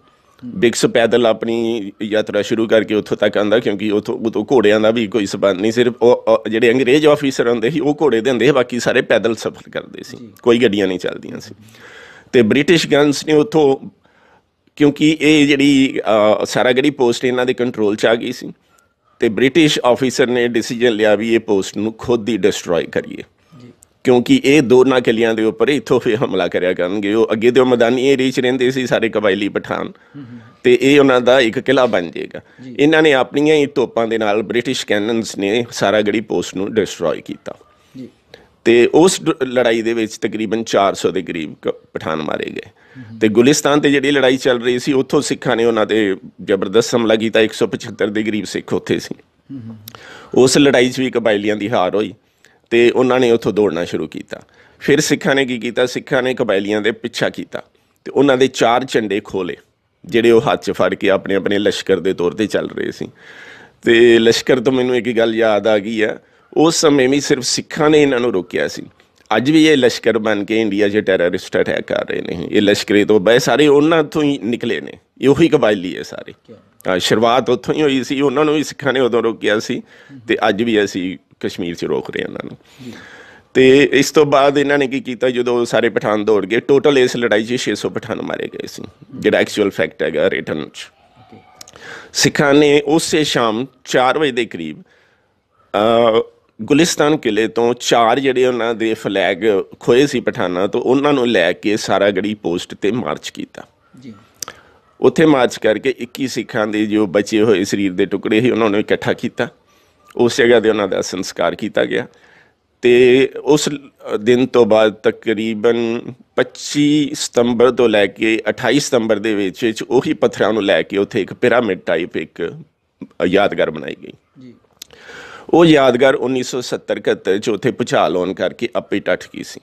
S2: ਬਿਕਸ ਪੈਦਲ ਆਪਣੀ ਯਾਤਰਾ ਸ਼ੁਰੂ ਕਰਕੇ ਉੱਥੋਂ ਤੱਕ ਆਂਦਾ ਕਿਉਂਕਿ ਉੱਥੋਂ ਉਤੋਂ ਘੋੜਿਆਂ ਦਾ ਵੀ ਕੋਈ ਸਬੰਧ ਨਹੀਂ। ਸਿਰਫ ਉਹ ਜਿਹੜੇ ਅੰਗਰੇਜ਼ ਆਫੀਸਰ ਹੁੰਦੇ ਸੀ ਉਹ ਘੋੜੇ ਦੇ ਹੁੰਦੇ ਸੀ ਬਾਕੀ ਸਾਰੇ ਪੈਦਲ ਸਫ਼ਰ ਕਰਦੇ ਸੀ। ਕੋਈ ਗੱਡੀਆਂ ਨਹੀਂ ਚੱਲਦੀਆਂ ਸੀ। ਤੇ ਬ੍ਰਿਟਿਸ਼ ਗਨਸ ਨੇ ਉੱਥੋਂ ਕਿਉਂਕਿ ਇਹ ਜਿਹੜੀ ਸਾਰਾਗੜੀ ਪੋਸਟ ਇਹਨਾਂ ਦੇ ਕੰਟਰੋਲ 'ਚ ਆ ਗਈ ਸੀ। ਤੇ ਬ੍ਰਿਟਿਸ਼ ਆਫੀਸਰ ਨੇ ਡਿਸੀਜਨ ਲਿਆ ਵੀ ਇਹ ਪੋਸਟ ਨੂੰ ਖੁਦ ਹੀ ਡਿਸਟਰੋਏ ਕਰੀਏ। ਕਿਉਂਕਿ ਇਹ ਦੋਨਾਂ ਕਿਲਿਆਂ ਦੇ ਉੱਪਰ ਇੱਥੋਂ ਫੇ ਹਮਲਾ ਕਰਿਆ ਕਰਨਗੇ। ਉਹ ਅੱਗੇ ਤੇ ਉਹ ਮੈਦਾਨੀ ਏਰੀਆ 'ਚ ਰਹਿੰਦੇ ਸੀ ਸਾਰੇ ਕਬਾਇਲੀ ਪਠਾਨ। ਤੇ ਇਹ ਉਹਨਾਂ ਦਾ ਇੱਕ ਕਿਲਾ ਬਣ ਜਾਏਗਾ। ਇਹਨਾਂ ਨੇ ਆਪਣੀਆਂ ਹੀ ਤੋਪਾਂ ਦੇ ਨਾਲ ਬ੍ਰਿਟਿਸ਼ ਕੈਨਨਸ ਨੇ ਸਾਰਾਗੜੀ ਪੋਸਟ ਨੂੰ ਡਿਸਟਰੋਏ ਕੀਤਾ। ਤੇ ਉਸ ਲੜਾਈ ਦੇ ਵਿੱਚ ਤਕਰੀਬਨ 400 ਦੇ ਕਰੀਬ ਪਠਾਨ ਮਾਰੇ ਗਏ। ਤੇ ਗੁਲਿਸਤਾਨ ਤੇ ਜਿਹੜੀ ਲੜਾਈ ਚੱਲ ਰਹੀ ਸੀ ਉੱਥੋਂ ਸਿੱਖਾਂ ਨੇ ਉਹਨਾਂ ਤੇ ਜ਼ਬਰਦਸਤ ਹਮਲਾ ਕੀਤਾ। 175 ਦੇ ਕਰੀਬ ਸਿੱਖ ਉੱਥੇ ਸੀ। ਉਸ ਲੜਾਈ 'ਚ ਵੀ ਕਬਾਇਲੀਆਂ ਦੀ ਹਾਰ ਹੋਈ। ਤੇ ਉਹਨਾਂ ਨੇ ਉੱਥੋਂ ਦੌੜਨਾ ਸ਼ੁਰੂ ਕੀਤਾ। ਫਿਰ ਸਿੱਖਾਂ ਨੇ ਕੀ ਕੀਤਾ? ਸਿੱਖਾਂ ਨੇ ਕਬਾਇਲੀਆਂ ਦੇ ਪਿੱਛਾ ਕੀਤਾ ਤੇ ਉਹਨਾਂ ਦੇ ਚਾਰ ਝੰਡੇ ਖੋਲੇ ਜਿਹੜੇ ਉਹ ਹੱਥ 'ਚ ਫੜ ਕੇ ਆਪਣੇ ਆਪਣੇ ਲਸ਼ਕਰ ਦੇ ਤੌਰ ਤੇ ਚੱਲ ਰਹੇ ਸੀ। ਤੇ ਲਸ਼ਕਰ ਤੋਂ ਮੈਨੂੰ ਇੱਕ ਗੱਲ ਯਾਦ ਆ ਗਈ ਆ ਉਸ ਸਮੇਂ ਵੀ ਸਿਰਫ ਸਿੱਖਾਂ ਨੇ ਇਹਨਾਂ ਨੂੰ ਰੋਕਿਆ ਸੀ। ਅੱਜ ਵੀ ਇਹ ਲਸ਼ਕਰ ਬਣ ਕੇ ਇੰਡੀਆ 'ਚ ਟੈਰਰਿਸਟ ਅਟੈਕ ਕਰ ਰਹੇ ਨੇ। ਇਹ ਲਸ਼ਕਰੇ ਤੋਂ ਬਈ ਸਾਰੇ ਉਹਨਾਂ ਤੋਂ ਹੀ ਨਿਕਲੇ ਨੇ। ਉਹੀ ਕਬਾਇਲੀ ਹੈ ਸਾਰੇ। ਸ਼ੁਰੂਆਤ ਉੱਥੋਂ ਹੀ ਹੋਈ ਸੀ। ਉਹਨਾਂ ਨੂੰ ਵੀ ਸਿੱਖਾਂ ਨੇ ਉਦੋਂ ਰੋਕਿਆ ਸੀ ਤੇ ਅੱਜ ਵੀ ਅਸੀਂ ਕਸ਼ਮੀਰ 'ਚ ਰੋਕ ਰਹੇ ਹਾਂ ਉਹਨਾਂ ਨੂੰ। ਤੇ ਇਸ ਤੋਂ ਬਾਅਦ ਇਹਨਾਂ ਨੇ ਕੀ ਕੀਤਾ? ਜਦੋਂ ਸਾਰੇ ਪਠਾਨ ਦੌੜ ਗਏ ਟੋਟਲ ਇਸ ਲੜਾਈ 'ਚ 600 ਪਠਾਨ ਮਾਰੇ ਗਏ ਸੀ ਜਿਹੜਾ ਐਕਚੁਅਲ ਫੈਕਟ ਹੈਗਾ ਰਿਟਰਨ 'ਚ। ਸਿੱਖਾਂ ਨੇ ਉਸੇ ਸ਼ਾਮ 4 ਵਜੇ ਦੇ ਕਰੀਬ ਗੁਲਿਸਤਾਨ ਕਿਲੇ ਤੋਂ ਚਾਰ ਜਿਹੜੇ ਉਹਨਾਂ ਦੇ ਫਲੈਗ ਖੋਏ ਸੀ ਪਠਾਨਾਂ ਤੋਂ ਉਹਨਾਂ ਨੂੰ ਲੈ ਕੇ ਸਾਰਾਗੜੀ ਪੋਸਟ ਤੇ ਮਾਰਚ ਕੀਤਾ।
S1: ਜੀ।
S2: ਉੱਥੇ ਮਾਰਚ ਕਰਕੇ 21 ਸਿੱਖਾਂ ਦੇ ਜੋ ਬਚੇ ਹੋਏ ਸਰੀਰ ਦੇ ਟੁਕੜੇ ਸੀ ਉਹਨਾਂ ਨੂੰ ਇਕੱਠਾ ਕੀਤਾ। ਉਸ ਜਗ੍ਹਾ ਤੇ ਉਹਨਾਂ ਦਾ ਸੰਸਕਾਰ ਕੀਤਾ ਗਿਆ। ਤੇ ਉਸ ਦਿਨ ਤੋਂ ਬਾਅਦ ਤਕਰੀਬਨ 25 ਸਤੰਬਰ ਤੋਂ ਲੈ ਕੇ 28 ਸਤੰਬਰ ਦੇ ਵਿੱਚ ਵਿੱਚ ਉਹੀ ਪੱਥਰਾਂ ਨੂੰ ਲੈ ਕੇ ਉੱਥੇ ਇੱਕ ਪਿਰਾਮਿਡ ਟਾਈਪ ਇੱਕ ਯਾਦਗਾਰ ਬਣਾਈ ਗਈ।
S1: ਜੀ।
S2: ਉਹ ਯਾਦਗਾਰ 1970 71 ਚ ਉੱਥੇ ਭੁਚਾਲ ਆਉਣ ਕਰਕੇ ਆਪੇ ਟੱਟ ਗਈ ਸੀ।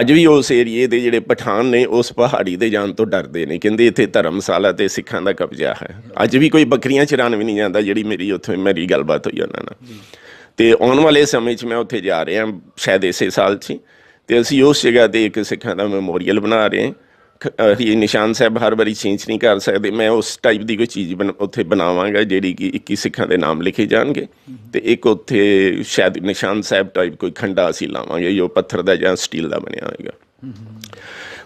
S2: ਅੱਜ ਵੀ ਉਸ ਏਰੀਏ ਦੇ ਜਿਹੜੇ ਪਠਾਨ ਨੇ ਉਸ ਪਹਾੜੀ ਤੇ ਜਾਣ ਤੋਂ ਡਰਦੇ ਨੇ ਕਹਿੰਦੇ ਇੱਥੇ ਧਰਮਸ਼ਾਲਾ ਤੇ ਸਿੱਖਾਂ ਦਾ ਕਬਜ਼ਾ ਹੈ। ਅੱਜ ਵੀ ਕੋਈ ਬੱਕਰੀਆਂ ਚਰਾਣ ਵੀ ਨਹੀਂ ਜਾਂਦਾ ਜਿਹੜੀ ਮੇਰੀ ਉੱਥੇ ਮੇਰੀ ਗੱਲਬਾਤ ਹੋਈ ਉਹਨਾਂ ਨਾਲ। ਤੇ ਆਉਣ ਵਾਲੇ ਸਮੇਂ 'ਚ ਮੈਂ ਉੱਥੇ ਜਾ ਰਿਹਾ ਸ਼ਾਇਦ ਇਸੇ ਸਾਲ 'ਚ ਤੇ ਅਸੀਂ ਉਸ ਜਗ੍ਹਾ ਤੇ ਇੱਕ ਸਿੱਖਾਂ ਦਾ ਮੈਮੋਰੀਅਲ ਬਣਾ ਰਹੇ ਹਾਂ। ਖ- ਅਸੀਂ ਨਿਸ਼ਾਨ ਸਾਹਿਬ ਹਰ ਵਾਰੀ ਚੇਂਜ ਨਹੀਂ ਕਰ ਸਕਦੇ। ਮੈਂ ਉਸ ਟਾਈਪ ਦੀ ਕੋਈ ਚੀਜ਼ ਬਣ- ਉੱਥੇ ਬਣਾਵਾਂਗਾ ਜਿਹੜੀ ਕਿ 21 ਸਿੱਖਾਂ ਦੇ ਨਾਮ ਲਿਖੇ ਜਾਣਗੇ। ਤੇ ਇੱਕ ਉੱਥੇ ਸ਼ਾਇਦ ਨਿਸ਼ਾਨ ਸਾਹਿਬ ਟਾਈਪ ਕੋਈ ਖੰਡਾ ਅਸੀਂ ਲਾਵਾਂਗੇ, ਜੋ ਪੱਥਰ ਦਾ ਜਾਂ ਸਟੀਲ ਦਾ ਬਣਿਆ ਹੋਏਗਾ।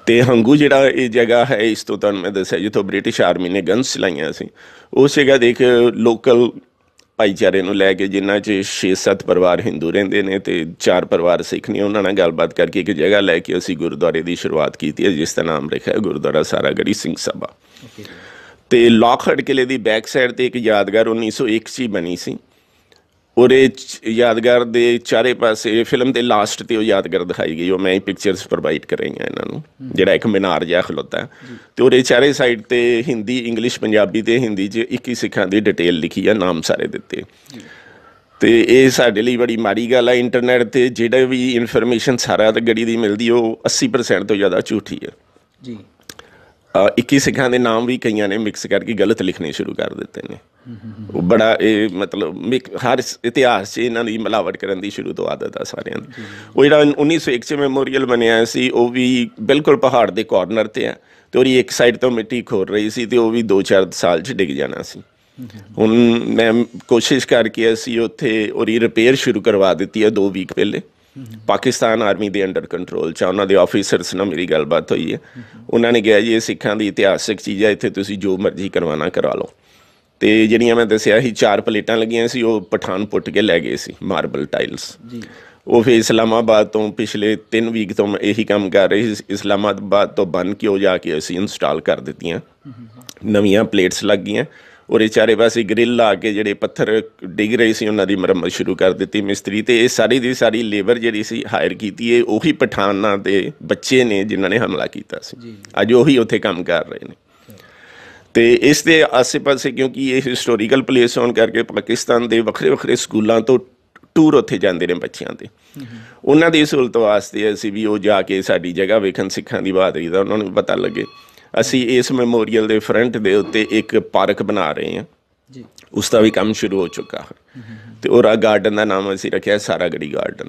S2: ਤੇ ਹੰਗੂ ਜਿਹੜਾ ਇਹ ਜਗ੍ਹਾ ਹੈ, ਇਸ ਤੋਂ ਤੁਹਾਨੂੰ ਮੈਂ ਦੱਸਿਆ, ਜਿੱਥੋਂ ਬ੍ਰਿਟਿਸ਼ ਆਰਮੀ ਨੇ ਗਨਸ ਚਲਾਈਆਂ ਸੀ, ਉਸ ਜਗ੍ਹਾ ਦੇ ਇੱਕ ਲੋਕਲ ਭਾਈਚਾਰੇ ਨੂੰ ਲੈ ਕੇ ਜਿਨ੍ਹਾਂ 'ਚ 6-7 ਪਰਿਵਾਰ ਹਿੰਦੂ ਰਹਿੰਦੇ ਨੇ ਤੇ ਚਾਰ ਪਰਿਵਾਰ ਸਿੱਖ ਨੇ ਉਹਨਾਂ ਨਾਲ ਗੱਲਬਾਤ ਕਰਕੇ ਇੱਕ ਜਗ੍ਹਾ ਲੈ ਕੇ ਅਸੀਂ ਗੁਰਦੁਆਰੇ ਦੀ ਸ਼ੁਰੂਆਤ ਕੀਤੀ ਹੈ ਜਿਸ ਦਾ ਨਾਮ ਰੱਖਿਆ ਗੁਰਦੁਆਰਾ ਸਾਰਾਗੜੀ ਸਿੰਘ ਸਭਾ। ਤੇ ਲੌਕਹਰਟ ਕਿਲੇ ਦੀ ਬੈਕ ਸਾਈਡ ਤੇ ਇੱਕ ਯਾਦਗਾਰ 1901 ਚ ਹੀ ਬਣੀ ਸੀ। ਉਹਦੇ ਯਾਦਗਾਰ ਦੇ ਚਾਰੇ ਪਾਸੇ ਫਿਲਮ ਦੇ ਲਾਸਟ ਤੇ ਉਹ ਯਾਦਗਾਰ ਦਿਖਾਈ ਗਈ ਉਹ ਮੈਂ ਹੀ ਪਿਕਚਰਸ ਪ੍ਰੋਵਾਈਡ ਕਰਾਈਆਂ ਇਹਨਾਂ ਨੂੰ ਜਿਹੜਾ ਇੱਕ ਮੀਨਾਰ ਜਿਹਾ ਖਲੋਤਾ ਹੈ। ਤੇ ਉਹਦੇ ਚਾਰੇ ਸਾਈਡ ਤੇ ਹਿੰਦੀ ਇੰਗਲਿਸ਼ ਪੰਜਾਬੀ ਤੇ ਹਿੰਦੀ ਚ 21 ਸਿੱਖਾਂ ਦੀ ਡਿਟੇਲ ਲਿਖੀ ਹੈ ਨਾਮ ਸਾਰੇ ਦਿੱਤੇ। ਤੇ ਇਹ ਸਾਡੇ ਲਈ ਬੜੀ ਮਾੜੀ ਗੱਲ ਹੈ ਇੰਟਰਨੈਟ ਤੇ ਜਿਹੜਾ ਵੀ ਇਨਫੋਰਮੇਸ਼ਨ ਸਾਰਾ ਤੇ ਗੜੀ ਦੀ ਮਿਲਦੀ ਉਹ 80% ਤੋਂ ਜ਼ਿਆਦਾ ਝੂਠੀ ਹੈ
S1: ਜੀ।
S2: ਅ, 21 ਸਿੱਖਾਂ ਦੇ ਨਾਮ ਵੀ ਕਈਆਂ ਨੇ ਮਿਕਸ ਕਰਕੇ ਗਲਤ ਲਿਖਣੇ ਸ਼ੁਰੂ ਕਰ ਦਿੱਤੇ ਨੇ। ਬੜਾ ਇਹ ਮਤਲਬ ਮਿਕ- ਹਰ ਇਤਿਹਾਸ 'ਚ ਇਹਨਾਂ ਦੀ ਮਿਲਾਵਟ ਕਰਨ ਦੀ ਸ਼ੁਰੂ ਤੋਂ ਆਦਤ ਆ ਸਾਰਿਆਂ ਦੀ। ਉਹ ਜਿਹੜਾ 1901 'ਚ ਮੈਮੋਰੀਅਲ ਬਣਿਆ ਸੀ, ਉਹ ਵੀ ਬਿਲਕੁਲ ਪਹਾੜ ਦੇ ਕਾਰਨਰ ਤੇ ਆ ਤੇ ਉਹਦੀ ਇੱਕ ਸਾਈਡ ਤੋਂ ਮਿੱਟੀ ਖੋਰ ਰਹੀ ਸੀ ਤੇ ਉਹ ਵੀ 2-4 ਸਾਲ 'ਚ ਡਿੱਗ ਜਾਣਾ ਸੀ। ਹੁਣ ਮੈਂ ਕੋਸ਼ਿਸ਼ ਕਰਕੇ ਅਸੀਂ ਉੱਥੇ ਉਹਦੀ ਰਿਪੇਅਰ ਸ਼ੁਰੂ ਕਰਵਾ ਦਿੱਤੀ ਹੈ 2 ਵੀਕ ਪਹਿਲੇ। ਪਾਕਿਸਤਾਨ ਆਰਮੀ ਦੇ ਅੰਡਰ ਕੰਟਰੋਲ ਚ ਉਹਨਾਂ ਦੇ ਆਫੀਸਰਸ ਨਾਲ ਮੇਰੀ ਗੱਲਬਾਤ ਹੋਈ ਹੈ। ਉਹਨਾਂ ਨੇ ਕਿਹਾ ਜੀ, ਇਹ ਸਿੱਖਾਂ ਦੀ ਇਤਿਹਾਸਿਕ ਚੀਜ਼ ਹੈ ਇੱਥੇ ਤੁਸੀਂ ਜੋ ਮਰਜ਼ੀ ਕਰਵਾਉਣਾ ਕਰਾ ਲਓ। ਤੇ ਜਿਹੜੀਆਂ ਮੈਂ ਦੱਸਿਆ ਸੀ ਚਾਰ ਪਲੇਟਾਂ ਲੱਗੀਆਂ ਸੀ ਉਹ ਪਠਾਨ ਪੁੱਟ ਕੇ ਲੈ ਗਏ ਸੀ ਮਾਰਬਲ ਟਾਈਲਸ।
S1: ਜੀ।
S2: ਉਹ ਫਿਰ ਇਸਲਾਮਾਬਾਦ ਤੋਂ ਪਿਛਲੇ 3 ਵੀਕ ਤੋਂ ਮੈਂ ਇਹੀ ਕੰਮ ਕਰ ਰਹੀ ਸੀ ਇਸਲਾਮਾਬਾਦ ਤੋਂ ਬਨ ਕੇ ਉਹ ਜਾ ਕੇ ਅਸੀਂ ਇੰਸਟਾਲ ਕਰ ਦਿੱਤੀਆਂ। ਨਵੀਆਂ ਪਲੇਟਸ ਲੱਗ ਗਈਆਂ ਉਹਦੇ ਚਾਰੇ ਪਾਸੇ ਗ੍ਰਿਲ ਲਾ ਕੇ ਜਿਹੜੇ ਪੱਥਰ ਡਿੱਗ ਰਹੇ ਸੀ ਉਹਨਾਂ ਦੀ ਮੁਰੰਮਤ ਸ਼ੁਰੂ ਕਰ ਦਿੱਤੀ ਮਿਸਤਰੀ। ਤੇ ਇਹ ਸਾਰੀ ਦੀ ਸਾਰੀ ਲੇਬਰ ਜਿਹੜੀ ਸੀ ਹਾਇਰ ਕੀਤੀ ਇਹ ਉਹੀ ਪਠਾਨਾਂ ਦੇ ਬੱਚੇ ਨੇ ਜਿਨ੍ਹਾਂ ਨੇ ਹਮਲਾ ਕੀਤਾ ਸੀ। ਅੱਜ ਉਹੀ ਉੱਥੇ ਕੰਮ ਕਰ ਰਹੇ ਨੇ। ਤੇ ਇਸ ਦੇ ਆਸ-ਪਾਸੇ ਕਿਉਂਕਿ ਇਹ ਹਿਸਟੋਰੀਕਲ ਪਲੇਸ ਹੋਣ ਕਰਕੇ ਪਾਕਿਸਤਾਨ ਦੇ ਵੱਖਰੇ ਵੱਖਰੇ ਸਕੂਲਾਂ ਤੋਂ ਟੂਰ ਉੱਥੇ ਜਾਂਦੇ ਨੇ ਬੱਚਿਆਂ ਦੇ। ਉਹਨਾਂ ਦੀ ਸਹੂਲਤ ਵਾਸਤੇ ਅਸੀਂ ਵੀ ਉਹ ਜਾ ਕੇ ਸਾਡੀ ਜਗ੍ਹਾ ਵੇਖਣ ਸਿੱਖਾਂ ਦੀ ਬਹਾਦਰੀ ਦਾ ਉਹਨਾਂ ਨੂੰ ਪਤਾ ਲੱਗੇ। ਅਸੀਂ ਇਸ ਮੈਮੋਰੀਅਲ ਦੇ ਫਰੰਟ ਦੇ ਉੱਤੇ ਇੱਕ ਪਾਰਕ ਬਣਾ ਰਹੇ ਹਾਂ।
S1: ਜੀ।
S2: ਉਸ ਦਾ ਵੀ ਕੰਮ ਸ਼ੁਰੂ ਹੋ ਚੁੱਕਾ ਹੈ। ਤੇ ਉਹਦਾ ਗਾਰਡਨ ਦਾ ਨਾਮ ਅਸੀਂ ਰੱਖਿਆ ਸਾਰਾਗੜੀ ਗਾਰਡਨ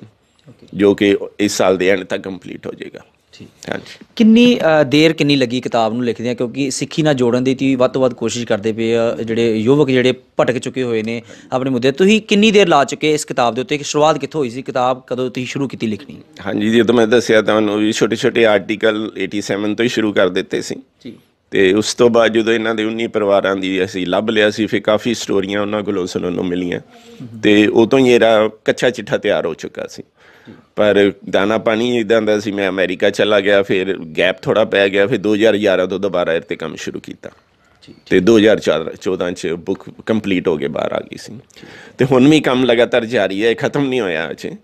S2: ਜੋ ਕਿ ਇਸ ਸਾਲ ਦੇ ਐਂਡ ਤੱਕ ਕੰਪਲੀਟ ਹੋ ਜਾਏਗਾ।
S1: ਠੀਕ
S2: ਹਾਂਜੀ।
S1: ਕਿੰਨੀ ਦੇਰ ਕਿੰਨੀ ਲੱਗੀ ਕਿਤਾਬ ਨੂੰ ਲਿਖਦਿਆਂ? ਕਿਉਂਕਿ ਸਿੱਖੀ ਨਾਲ ਜੋੜਨ ਦੀ ਤੀ ਵੱਧ ਤੋਂ ਵੱਧ ਕੋਸ਼ਿਸ਼ ਕਰਦੇ ਪਏ ਆ ਜਿਹੜੇ ਯੁਵਕ ਜਿਹੜੇ ਭਟਕ ਚੁੱਕੇ ਹੋਏ ਨੇ ਆਪਣੇ ਮੁੱਦੇ। ਤੁਸੀਂ ਕਿੰਨੀ ਦੇਰ ਲਾ ਚੁੱਕੇ ਇਸ ਕਿਤਾਬ ਦੇ ਉੱਤੇ? ਕਿ ਸ਼ੁਰੂਆਤ ਕਿੱਥੋਂ ਹੋਈ ਸੀ ਕਿਤਾਬ? ਕਦੋਂ ਤੁਸੀਂ ਸ਼ੁਰੂ ਕੀਤੀ ਲਿਖਣੀ?
S2: ਹਾਂਜੀ ਜਦੋਂ ਮੈਂ ਦੱਸਿਆ ਤੁਹਾਨੂੰ ਵੀ ਛੋਟੇ ਛੋਟੇ ਆਰਟੀਕਲ 87 ਤੋਂ ਹੀ ਸ਼ੁਰੂ ਕਰ ਦਿੱਤੇ ਸੀ।
S1: ਜੀ।
S2: ਤੇ ਉਸ ਤੋਂ ਬਾਅਦ ਜਦੋਂ ਇਹਨਾਂ ਦੇ 19 ਪਰਿਵਾਰਾਂ ਦੀ ਅਸੀਂ ਲੱਭ ਲਿਆ ਸੀ ਫਿਰ ਕਾਫੀ ਸਟੋਰੀਆਂ ਉਹਨਾਂ ਕੋਲੋਂ ਸੁਣਨ ਨੂੰ ਮਿਲੀਆਂ। ਤੇ ਉਦੋਂ ਹੀ ਇਹਦਾ ਕੱਚਾ ਚਿੱਠਾ ਤਿਆਰ ਹੋ ਚੁੱਕਾ ਸੀ। ਪਰ ਦਾਣਾ ਪਾਣੀ ਇਦਾਂ ਦਾ ਸੀ ਮੈਂ ਅਮਰੀਕਾ ਚਲਾ ਗਿਆ ਫਿਰ ਗੈਪ ਥੋੜਾ ਪੈ ਗਿਆ ਫਿਰ 2011 ਤੋਂ ਦੁਬਾਰਾ ਤੇ ਕੰਮ ਸ਼ੁਰੂ ਕੀਤਾ। ਤੇ 2014 ਚ ਬੁੱਕ ਕੰਪਲੀਟ ਹੋ ਕੇ ਬਾਹਰ ਆ ਗਈ ਸੀ। ਤੇ ਹੁਣ ਵੀ ਕੰਮ ਲਗਾਤਾਰ ਜਾਰੀ ਹੈ ਖਤਮ ਨਹੀਂ ਹੋਇਆ ਅਜੇ।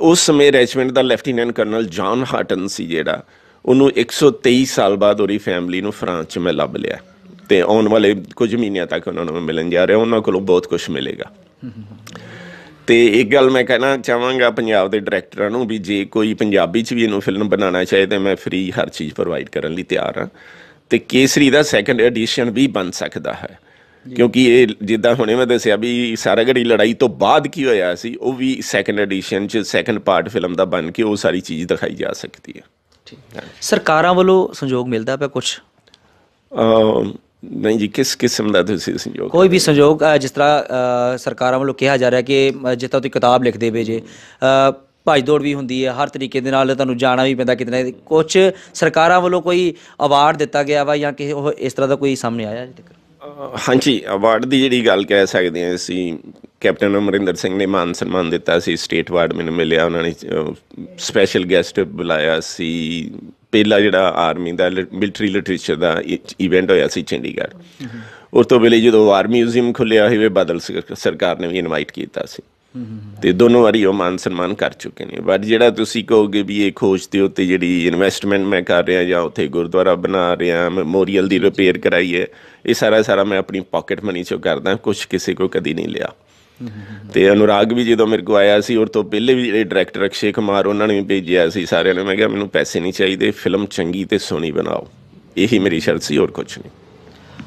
S2: ਉਸ ਸਮੇਂ ਰੈਜੀਮੈਂਟ ਦਾ ਲੈਫਟੀਨੈਂਟ ਕਰਨਲ ਜੌਨ ਹਾਟਨ ਸੀ ਜਿਹੜਾ ਉਹਨੂੰ 123 ਸਾਲ ਬਾਅਦ ਉਹਦੀ ਫੈਮਿਲੀ ਨੂੰ ਫਰਾਂਸ 'ਚ ਮੈਂ ਲੱਭ ਲਿਆ। ਤੇ ਆਉਣ ਵਾਲੇ ਕੁਝ ਮਹੀਨਿਆਂ ਤੱਕ ਉਹਨਾਂ ਨੂੰ ਮਿਲਣ ਜਾ ਰਿਹਾ ਉਹਨਾਂ ਕੋਲੋਂ ਬਹੁਤ ਕੁਝ ਮਿਲੇਗਾ। ਤੇ ਇੱਕ ਗੱਲ ਮੈਂ ਕਹਿਣਾ ਚਾਹਾਂਗਾ ਪੰਜਾਬ ਦੇ ਡਾਇਰੈਕਟਰਾਂ ਨੂੰ ਵੀ ਜੇ ਕੋਈ ਪੰਜਾਬੀ 'ਚ ਵੀ ਇਹਨੂੰ ਫਿਲਮ ਬਣਾਉਣਾ ਚਾਹੇ ਤਾਂ ਮੈਂ ਫ੍ਰੀ ਹਰ ਚੀਜ਼ ਪ੍ਰੋਵਾਈਡ ਕਰਨ ਲਈ ਤਿਆਰ ਹਾਂ। ਤੇ ਕੇਸਰੀ ਦਾ ਸੈਕੰਡ ਐਡੀਸ਼ਨ ਵੀ ਬਣ ਸਕਦਾ ਹੈ। ਕਿਉਂਕਿ ਇਹ ਜਿੱਦਾਂ ਹੁਣੇ ਮੈਂ ਦੱਸਿਆ ਵੀ ਸਾਰਾਗੜੀ ਲੜਾਈ ਤੋਂ ਬਾਅਦ ਕੀ ਹੋਇਆ ਸੀ ਉਹ ਵੀ ਸੈਕੰਡ ਐਡੀਸ਼ਨ 'ਚ ਸੈਕੰਡ ਪਾਰਟ ਫਿਲਮ ਦਾ ਬਣ ਕੇ ਉਹ ਸਾਰੀ ਚੀਜ਼ ਦਿਖਾਈ ਜਾ ਸਕਦੀ ਹੈ।
S1: ਸਰਕਾਰਾਂ ਵੱਲੋਂ ਸੰਯੋਗ ਮਿਲਦਾ ਪਿਆ ਕੁਝ
S2: ਨਹੀਂ ਜੀ ਕਿਸ ਕਿਸਮ ਦਾ ਤੁਸੀਂ ਸੰਯੋਗ
S1: ਕੋਈ ਵੀ ਸੰਯੋਗ ਅ, ਜਿਸ ਤਰ੍ਹਾਂ ਅ, ਸਰਕਾਰਾਂ ਵੱਲੋਂ ਕਿਹਾ ਜਾ ਰਿਹਾ ਕਿ ਅ, ਤਰ੍ਹਾਂ ਤੁਸੀਂ ਕਿਤਾਬ ਲਿਖਦੇ ਵੇ ਜੇ ਅ, ਭੱਜ ਦੌੜ ਵੀ ਹੁੰਦੀ ਹੈ ਹਰ ਤਰੀਕੇ ਦੇ ਨਾਲ ਤੁਹਾਨੂੰ ਜਾਣਾ ਵੀ ਪੈਂਦਾ ਕਿਤੇ ਨਾ ਕੁਝ ਸਰਕਾਰਾਂ ਵੱਲੋਂ ਕੋਈ ਅਵਾਰਡ ਦਿੱਤਾ ਗਿਆ ਵਾ ਜਾਂ ਕਿਸੇ ਉਹ ਇਸ ਤਰ੍ਹਾਂ ਦਾ ਕੋਈ ਸਾਹਮਣੇ ਆਇਆ ਅਜੇ ਤੱਕ
S2: ਅਹ ਹਾਂਜੀ ਅਵਾਰਡ ਦੀ ਜਿਹੜੀ ਗੱਲ ਕਹਿ ਸਕਦੇ ਹਾਂ ਅਸੀਂ ਕੈਪਟਨ ਅਮਰਿੰਦਰ ਸਿੰਘ ਨੇ ਮਾਨ ਸਨਮਾਨ ਦਿੱਤਾ ਸੀ ਸਟੇਟ ਅਵਾਰਡ ਮੈਨੂੰ ਮਿਲਿਆ ਉਹਨਾਂ ਨੇ ਸਪੈਸ਼ਲ ਗੈਸਟ ਬੁਲਾਇਆ ਸੀ ਪਹਿਲਾ ਜਿਹੜਾ ਆਰਮੀ ਦਾ ਮਿਲਟਰੀ ਲਿਟਰੇਚਰ ਦਾ ਇਵੈਂਟ ਹੋਇਆ ਸੀ ਚੰਡੀਗੜ੍ਹ। ਉਸ ਤੋਂ ਪਹਿਲੇ ਜਦੋਂ ਵਾਰ ਮਿਊਜ਼ੀਅਮ ਖੁੱਲਿਆ ਹੋਵੇ, ਬਾਦਲ ਸਰਕਾਰ ਨੇ ਵੀ ਇਨਵਾਈਟ ਕੀਤਾ ਸੀ। ਤੇ ਦੋਨੋਂ ਵਾਰੀ ਉਹ ਮਾਨ ਸਨਮਾਨ ਕਰ ਚੁੱਕੇ ਨੇ। ਬਟ ਜਿਹੜਾ ਤੁਸੀਂ ਕਹੋਗੇ ਵੀ ਇਹ ਖੋਜ ਦੇ ਉੱਤੇ ਜਿਹੜੀ ਇਨਵੈਸਟਮੈਂਟ ਮੈਂ ਕਰ ਰਿਹਾ ਜਾਂ ਉੱਥੇ ਗੁਰਦੁਆਰਾ ਬਣਾ ਰਿਹਾ ਮੈਮੋਰੀਅਲ ਦੀ ਰਿਪੇਅਰ ਕਰਾਈ ਹੈ, ਇਹ ਸਾਰਾ ਸਾਰਾ ਮੈਂ ਆਪਣੀ ਪਾਕਟ ਮਨੀ ਚੋਂ ਕਰਦਾ ਕੁਝ ਕਿਸੇ ਕੋ ਕਦੀ ਨਹੀਂ ਲਿਆ। ਤੇ ਅਨੁਰਾਗ ਵੀ ਜਦੋਂ ਮੇਰੇ ਕੋ ਆਇਆ ਸੀ ਔਰ ਤੋਂ ਪਹਿਲੇ ਵੀ ਜਿਹੜੇ ਡਾਇਰੈਕਟਰ ਅਕਸ਼ੇ ਕੁਮਾਰ, ਉਹਨਾਂ ਨੇ ਵੀ ਭੇਜਿਆ ਸੀ, ਸਾਰਿਆਂ ਨੇ, ਮੈਂ ਕਿਹਾ ਮੈਨੂੰ ਪੈਸੇ ਨਹੀਂ ਚਾਹੀਦੇ ਫਿਲਮ ਚੰਗੀ ਤੇ ਸੋਹਣੀ ਬਣਾਓ। ਇਹੀ ਮੇਰੀ ਸ਼ਰਤ ਸੀ, ਹੋਰ ਕੁਝ ਨਹੀਂ।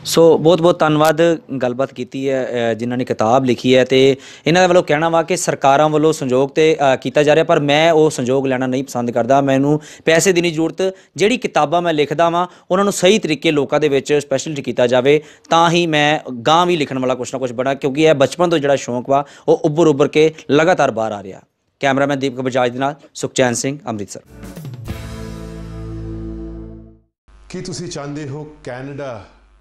S1: ਸੋ ਬਹੁਤ ਬਹੁਤ ਧੰਨਵਾਦ ਗੱਲਬਾਤ ਕੀਤੀ ਹੈ ਜਿਨ੍ਹਾਂ ਨੇ ਕਿਤਾਬ ਲਿਖੀ ਹੈ ਤੇ ਇਹਨਾਂ ਦੇ ਵੱਲੋਂ ਕਹਿਣਾ ਵਾ ਕਿ ਸਰਕਾਰਾਂ ਵੱਲੋਂ ਸੰਯੋਗ ਤੇ ਕੀਤਾ ਜਾ ਰਿਹਾ ਪਰ ਮੈਂ ਉਹ ਸੰਯੋਗ ਲੈਣਾ ਨਹੀਂ ਪਸੰਦ ਕਰਦਾ। ਮੈਨੂੰ ਪੈਸੇ ਦੀ ਨਹੀਂ ਜ਼ਰੂਰਤ, ਜਿਹੜੀ ਕਿਤਾਬਾਂ ਮੈਂ ਲਿਖਦਾ ਵਾਂ, ਉਹਨਾਂ ਨੂੰ ਸਹੀ ਤਰੀਕੇ ਲੋਕਾਂ ਦੇ ਵਿੱਚ ਸਪੈਸ਼ਲਿਟੀ ਕੀਤਾ ਜਾਵੇ, ਤਾਂ ਹੀ ਮੈਂ ਗਾਂ ਵੀ ਲਿਖਣ ਵਾਲਾ ਕੁਛ ਨਾ ਕੁਛ ਬਣਾ ਕਿਉਂਕਿ ਇਹ ਬਚਪਨ ਤੋਂ ਜਿਹੜਾ ਸ਼ੌਂਕ ਵਾ, ਉਹ ਉੱਭਰ ਉੱਭਰ ਕੇ ਲਗਾਤਾਰ ਬਾਹਰ ਆ ਰਿਹਾ। ਕੈਮਰਾਮੈਨ ਦੀਪਕ ਬਜਾਜ ਦੇ ਨਾਲ ਸੁਖਚੈਨ ਸਿੰਘ, ਅੰਮ੍ਰਿਤਸਰ।
S3: ਕੀ ਤੁਸੀਂ ਚਾਹੁੰਦੇ ਹੋ ਕੈਨੇਡਾ